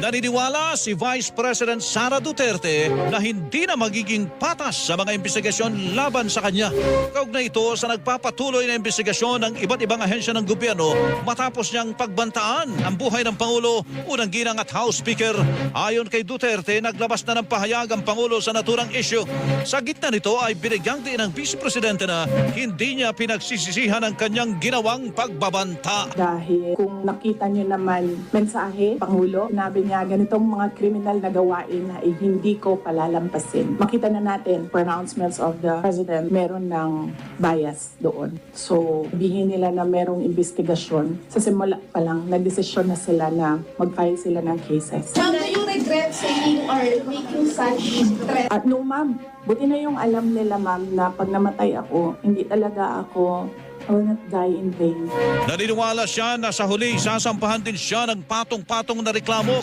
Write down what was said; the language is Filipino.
Naniniwala si Vice President Sara Duterte na hindi na magiging patas sa mga investigasyon laban sa kanya. Kaugnay ito sa nagpapatuloy na investigasyon ng iba't ibang ahensya ng gobyerno matapos niyang pagbantaan ang buhay ng Pangulo, unang ginang at House Speaker. Ayon kay Duterte, naglabas na ng pahayag ang Pangulo sa naturang issue. Sa gitna nito ay binigyang din ng Vice Presidente na hindi niya pinagsisisihan ang kanyang ginawang pagbabanta. Dahil kung nakita nyo naman mensahe, Pangulo, sinabi niya ganitong mga kriminal na gawain na eh, hindi ko palalampasin. Makita na natin pronouncements of the President, meron ng bias doon. So, sabihin nila na merong investigasyon. Sa simula pa lang, nagdesisyon na sila na mag-file sila ng cases. Ma'am, do you regret saying or making such threat? At no, ma'am, buti na yung alam nila, ma'am, na pag namatay ako, hindi talaga ako, I will not die in vain. Naniniwala siya na sa huli sasampahan din siya ng patong-patong na reklamo